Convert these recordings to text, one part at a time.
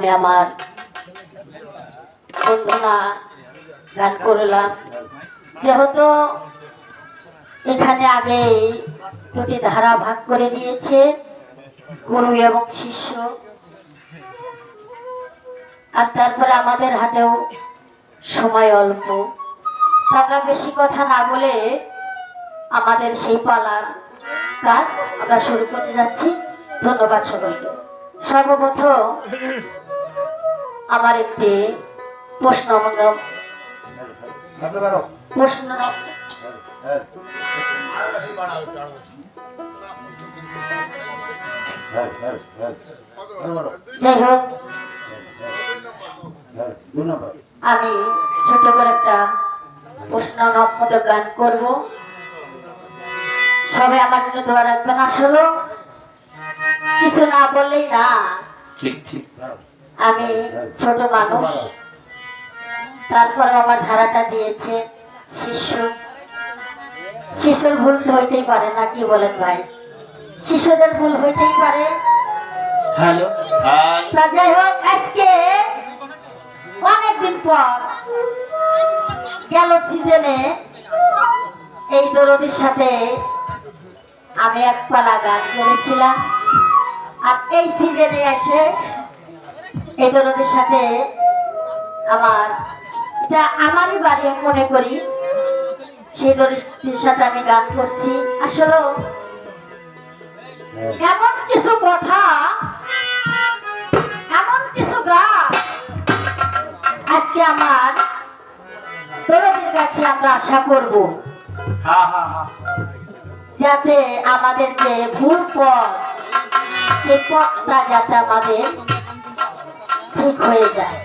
আমি আমার বন্ধনা গান করলাম। যেহেতু এখানে আগে দুটি ধারা ভাগ করে দিয়েছে, গুরু এবং শিষ্য। আর তারপরে আমাদের হাতেও সময় অল্প। আমরা বেশি কথা না বলে আমাদের সেই পালার কাজ আমরা শুরু করতে যাচ্ছি। ধন্যবাদ সকলকে। সর্বপ্রথম আমার একটি প্রশ্ন প্রশ্ন আমি ছোট করে একটা প্রশ্ন মতো গান করব। সবাই আমার জন্য দোয়া রাখবেন। আসলে কিছু না বললেই না। ঠিক ঠিক। আমি ছোট মানুষ। তারপরে আমার ধারাটা দিয়েছে শিষ্য শিশুর ভুল হইতেই পারে না কি বলেন ভাই? শিশুদের ভুল হইতেই পারে। যাই হোক আজকে অনেকদিন পর গেল সিজনে এই দরদির সাথে আমি এক পালা গান করেছিলাম। আর এই সিজনে এসে এই সাথে আমার এটা আমারই বাড়ি আমি মনে করি। সেই সাথে আমি গান করছি। আসলে এমন কিছু কথা এমন কিছু গান আজকে আমার তোরদের কাছে আমরা আশা করব। হ্যাঁ হ্যাঁ হ্যাঁ। যাতে আমাদের যে ভুল পথ সেই পথটা যাতে আমাদের ঠিক হয়ে যায়।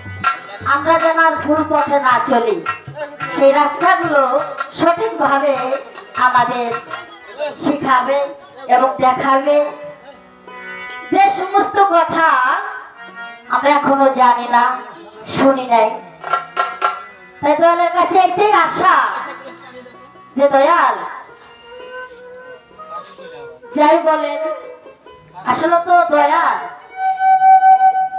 আমরা যেন আর ভুল পথে না চলি, সেই রাস্তাগুলো সঠিকভাবে আমাদের শিখাবে এবং দেখাবে। যে সমস্ত কথা আমরা এখনও জানি না, শুনি নাই। তাই কাছে একটাই আশা, যে দয়াল, যাই বলেন, আসলে তো দয়াল।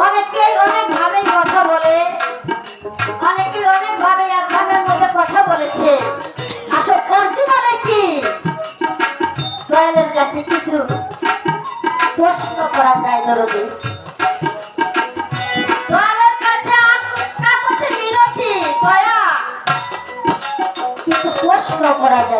অনেকে অনেক ভাবে কথা বলে অনেকে অনেক ভাবে এক ভাবের মধ্যে কথা বলেছে। আসলে অরিজিনালে কি? দয়ালের কাছে কিছু প্রশ্ন করা যায়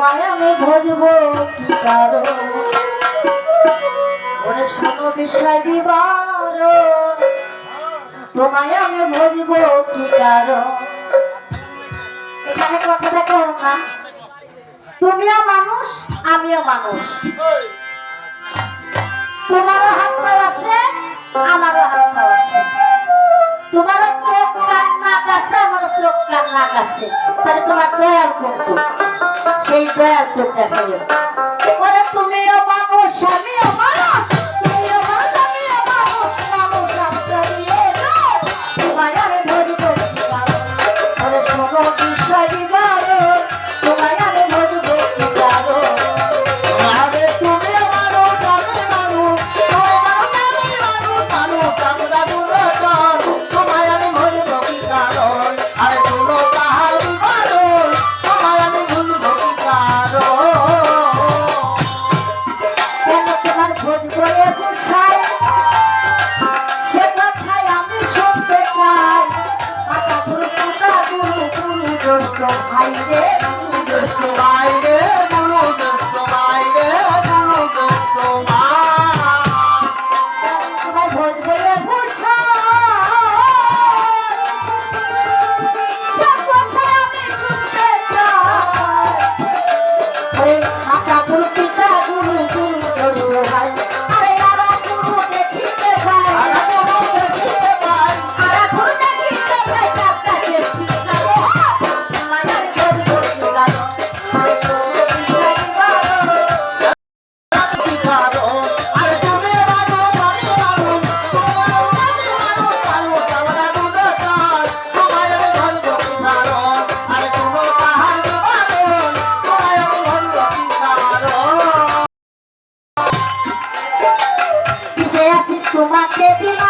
তোমায় আমি ভজবো কি কারণ? ওরে শোনো বিষয় বিবার তোমায় আমি ভজবো কি কারণ? এখানে কথাটা কেমন না তুমিও মানুষ, আমিও মানুষ। তোমারও হাত পাও আছে, আমারও হাত পাও আছে। তোমারও চোখ কান নাক আছে আমারও চোখ কান নাক আছে তাহলে তোমার দয়াল কোনটি সেই দয়াল তুমিও মানুষ আমিও তোমাকে দিলা